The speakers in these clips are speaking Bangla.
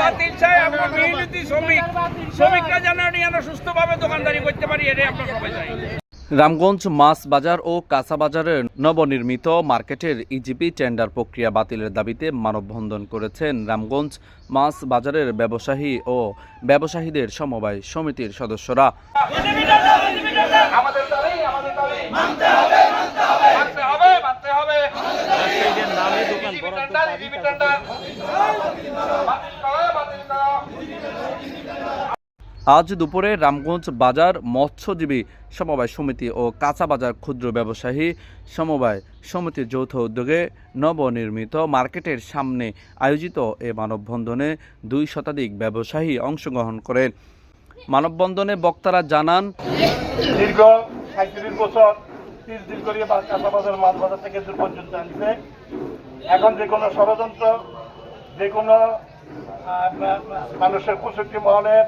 বাতিল চাই, আমরা মিহিলিতি শ্রমিক। শ্রমিকরা যেন সুস্থভাবে দোকানদারি করতে পারি, এটাই আমরা সবাই চাই। রামগঞ্জ মাছ বাজার ও কাঁচা বাজারের নবনির্মিত মার্কেটের ইজিপি টেন্ডার প্রক্রিয়া বাতিলের দাবিতে মানববন্ধন করেছেন রামগঞ্জ মাছ বাজারের ব্যবসায়ী ও ব্যবসায়ীদের সমবায় সমিতির সদস্যরা আমাদের দাবি আমাদের দাবি মানতে হবে মানতে হবে মানতে হবে মানতে হবে ইজিবি টেন্ডার ইজিবি টেন্ডার বাতিল করো বাতিল করো আজ দুপুরে রামগঞ্জ বাজার মৎস্যজীবী সমবায় সমিতি ও কাঁচা বাজার ক্ষুদ্র ব্যবসায়ী সমবায় সমিতির যৌথ উদ্যোগে নবনির্মিত মার্কেটের সামনে আয়োজিত এ মানববন্ধনে দুই শতাধিক ব্যবসায়ী অংশগ্রহণ করেন মানববন্ধনে বক্তারা জানান, দীর্ঘ সাঁত্রিশ বছর তিরিশ দিন করিয়ে কাঁচা বাজার মাছ বাজার থেকে দূর পর্যন্ত আনছে। এখন যে কোনো ষড়যন্ত্র, যে কোনো মানুষের কুচক্তি মহলের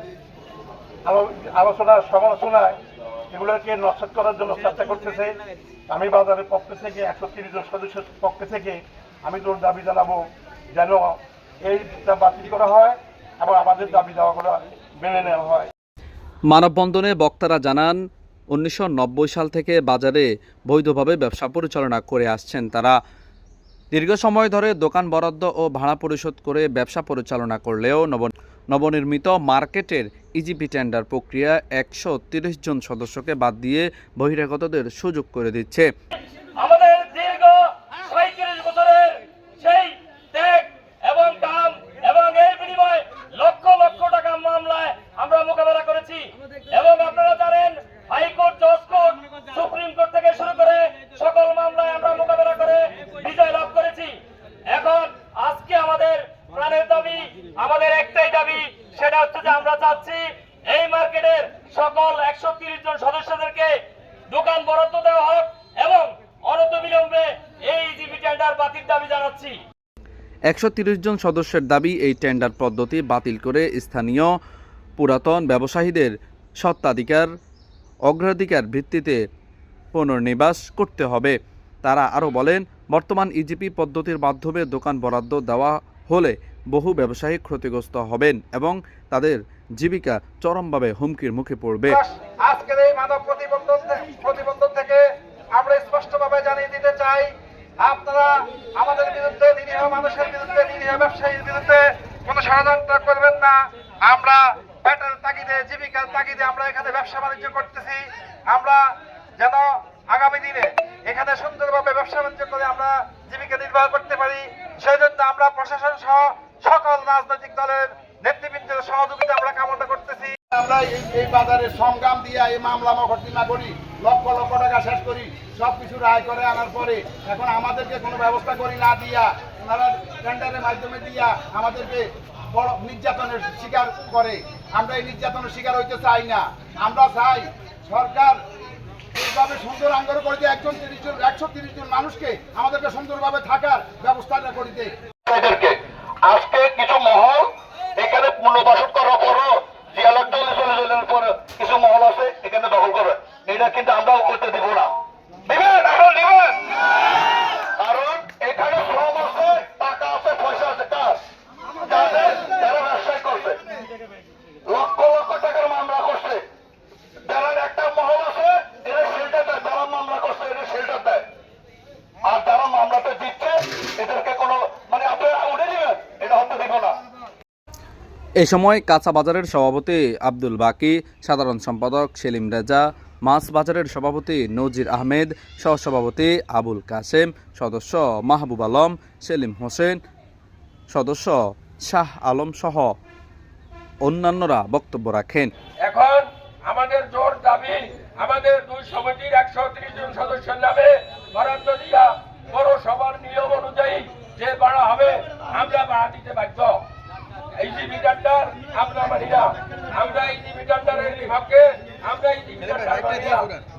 আলোচনা সমালোচনায় এগুলোকে নষ্ট করার জন্য চেষ্টা করতেছে। আমি বাজারের পক্ষ থেকে একশো তিরিশ জন সদস্যের পক্ষ থেকে আমি তোর দাবি জানাব যেন এইটা বাতিল করা হয় এবং আমাদের দাবি দেওয়াগুলো মেনে নেওয়া হয়। মানববন্ধনে বক্তারা জানান, উনিশশো নব্বই সাল থেকে বাজারে বৈধভাবে ব্যবসা পরিচালনা করে আসছেন তারা। দীর্ঘ সময় ধরে দোকান বরাদ্দ ও ভাড়া পরিশোধ করে ব্যবসা পরিচালনা করলেও নব নবনির্মিত মার্কেটের ইজিপি টেন্ডার প্রক্রিয়া একশো তিরিশ জন সদস্যকে বাদ দিয়ে বহিরাগতদের সুযোগ করে দিচ্ছে। আমাদের লক্ষ লক্ষ টাকা মামলায় আমরা মোকাবেলা করেছি। এবং আপনারা জানেন, হাইকোর্ট কোর্ট, সুপ্রিম কোর্ট থেকে শুরু করে সকল মামলায় আমরা মোকাবেলা করে লাভ করেছি। এখন আজকে আমাদের প্রাণের দাবি, আমাদের একটাই দাবি সেটা হচ্ছে যে আমরা চাচ্ছি এই মার্কেটের সকল একশো জন সদস্যদেরকে দোকান বরাদ্দ দেওয়া হোক এবং অনতবিলম্বে এই জিবি টেন্ডার বাতিল দাবি জানাচ্ছি। একশো জন সদস্যের দাবি এই টেন্ডার পদ্ধতি বাতিল করে স্থানীয় পুরাতন ব্যবসায়ীদের সত্ত্বাধিকার, অগ্রাধিকার ভিত্তিতে পুনর্নিবাস করতে হবে। তারা আরও বলেন, বর্তমান ইজিপি পদ্ধতির মাধ্যমে দোকান বরাদ্দ দেওয়া হলে বহু ব্যবসায়ী ক্ষতিগ্রস্ত হবেন এবং তাদের জীবিকা চরমভাবে হুমকির মুখে পড়বে। আজকের এই মানব প্রতিবন্ধন থেকে আমরা স্পষ্টভাবে জানিয়ে দিতে চাই, আপনারা আমাদের বিরুদ্ধে, নিরীহ মানুষের বিরুদ্ধে, নিরীহ ব্যবসায়ীর বিরুদ্ধে কোনো ষড়যন্ত্র করবেন না। আমরা পেটের তাগিদে, জীবিকার তাগিদে আমরা এখানে ব্যবসা বাণিজ্য করতেছি। আমরা যেন আগামী দিনে এখানে সুন্দরভাবে ব্যবসা বাণিজ্য করে আমরা জীবিকা নির্বাহ করতে পারি। সেই জন্য আমরা প্রশাসন সহ সকল রাজনৈতিক দলের নেতৃবৃন্দের সহযোগিতা আমরা কামনা করতেছি আমরা এই বাজারে সংগ্রাম দিয়া এই মামলা মকদ্দমা করি, লক্ষ লক্ষ টাকা শেষ করি সব কিছু রায় করে আনার পরে এখন আমাদেরকে কোনো ব্যবস্থা করি না দিয়া, ওনারা টেন্ডারের মাধ্যমে দিয়া আমাদেরকে বড় নির্যাতনের শিকার করে। আমরা এই নির্যাতনের শিকার হইতে চাই না। আমরা চাই সরকার এইভাবে সুন্দর আঙ্গর করিতে একজন তিরিশ জন, একশো তিরিশ জন মানুষকে আমাদেরকে সুন্দরভাবে থাকার ব্যবস্থাটা করিতে আজকে কিছু মহল এখানে পুনর্বাসন করার পরও জিয়ালার দলে চলে যাওয়ার পর কিছু মহল আছে এখানে দখল করবে এটা কিন্তু আমরা করতে দিব না দিবেন এখন দিবেন কারণ এখানে শ্রম আছে টাকা আছে পয়সা আছে কার যাদের যারা ব্যবসায় করছে লক্ষ লক্ষ টাকার মামলা করছে যারা একটা মহল আছে এরা শেল্টার দেয় যারা মামলা করছে এরা শেল্টার দেয় আর যারা মামলাটা দিচ্ছে এদেরকে কোনো মানে আপনারা উঠে দিবেন এটা হতে দিব না এই সময় কাঁচা বাজারের সভাপতি আব্দুল বাকি, সাধারণ সম্পাদক সেলিম রেজা মাছ বাজারের সভাপতি নজির আহমেদ, সহসভাপতি আবুল কাসেম সদস্য মাহবুব আলম, সেলিম হোসেন, সদস্য শাহ আলম সহ অন্যান্যরা বক্তব্য রাখেন। এখন আমাদের জোর দাবি, আমাদের দুই সমিতির একশো ত্রিশ জন সদস্যের নামে বরাদ্দ দিয়া পৌরসভার নিয়ম অনুযায়ী যে ভাড়া হবে আমরা ভাড়া দিতে বাধ্য এই জিবি টেন্ডার আমরা মানি না আমরা এই জিবি টেন্ডারের বিভাগকে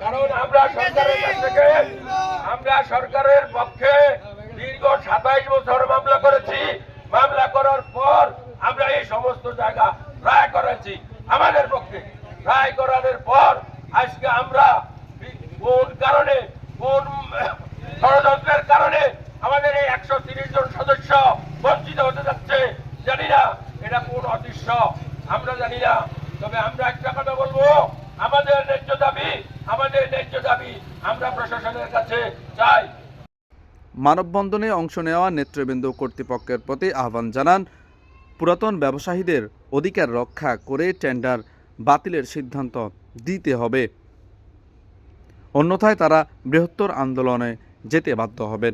কারণ আমরা সরকারের কাছ থেকে আমরা সরকারের পক্ষে দীর্ঘ সাতাইশ বছর মামলা করেছি। মামলা করার পর আমরা এই সমস্ত জায়গা রায় করেছি আমাদের পক্ষে। রায় করানোর পর আজকে আমরা কোন কারণে কোন ষড়যন্ত্রের কারণে আমাদের এই একশো তিরিশ জন সদস্য বঞ্চিত হতে যাচ্ছে জানি না এটা কোন অদৃশ্য আমরা জানি না তবে আমরা একটা কথা বলব আমাদের ন্যায্য দাবি মানববন্ধনে অংশ নেওয়া নেতৃবৃন্দ কর্তৃপক্ষের প্রতি আহ্বান জানান, পুরাতন ব্যবসায়ীদের অধিকার রক্ষা করে টেন্ডার বাতিলের সিদ্ধান্ত দিতে হবে। অন্যথায় তারা বৃহত্তর আন্দোলনে যেতে বাধ্য হবেন।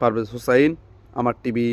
পারভেজ হুসাইন, আমার টিভি।